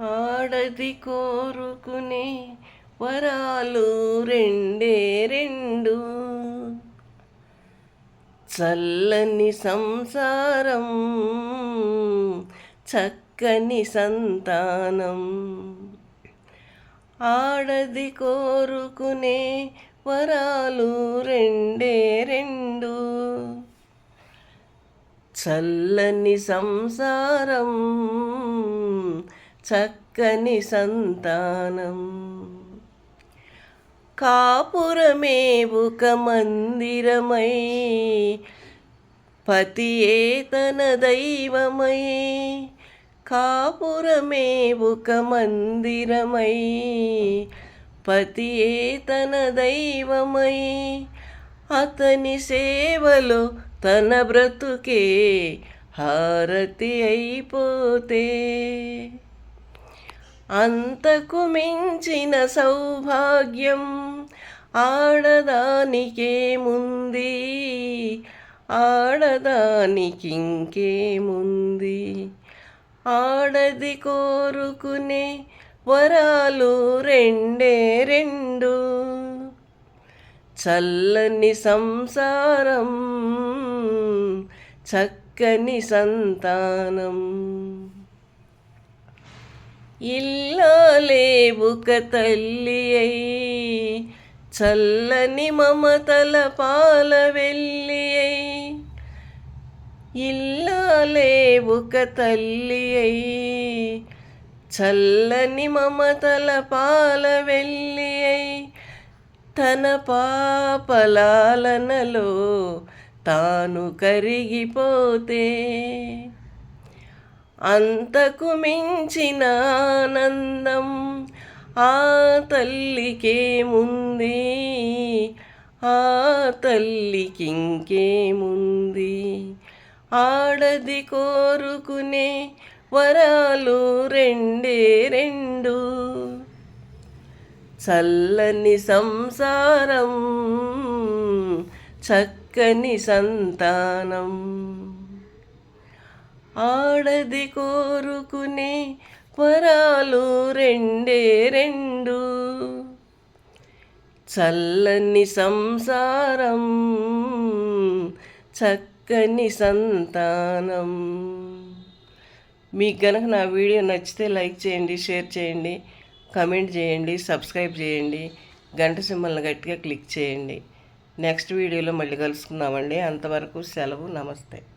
ఆడది కోరుకునే వరాలు రెండే రెండు. చల్లని సంసారం చక్కని సంతానం. ఆడది కోరుకునే వరాలు రెండే రెండు. చల్లని సంసారం చక్కని సంతానం. కాపురమే ఒక మందిరమై పతియే తన దైవమై. కాపురమే ఒక మందిరమై పతియే తన దైవమై. అతని సేవలో తన బ్రతుకే హారతి అయిపోతే అంతకు మించిన సౌభాగ్యం ఆడదానికేముంది? ఆడదానికింకేముంది? ఆడది కోరుకునే వరాలు రెండే రెండు. చల్లని సంసారం చక్కని సంతానం. ఇల్లాలే లేవుక తల్లి అయి చల్లని మమతల పాల వెళ్ళి అయి. ఇల్లాలే తల్లి అయి చల్లని మమతల పాల వెళ్ళి అయి. తన పాపలాలనలో తాను కరిగిపోతే అంతకు మించిన ఆనందం ఆ తల్లికేముంది ఆ తల్లికింకేముంది ఆడది కోరుకునే వరాలు రెండే రెండు. చల్లని సంసారం చక్కని సంతానం. ఆడది కోరుకునే వరాలు రెండే రెండు. చల్లని సంసారం చక్కని సంతానం. మీకు కనుక నా వీడియో నచ్చితే లైక్ చేయండి షేర్ చేయండి కమెంట్ చేయండి సబ్స్క్రైబ్ చేయండి గంట సింబల్ని గట్టిగా క్లిక్ చేయండి. నెక్స్ట్ వీడియోలో మళ్ళీ కలుసుకుందామండి. అంతవరకు సెలవు నమస్తే.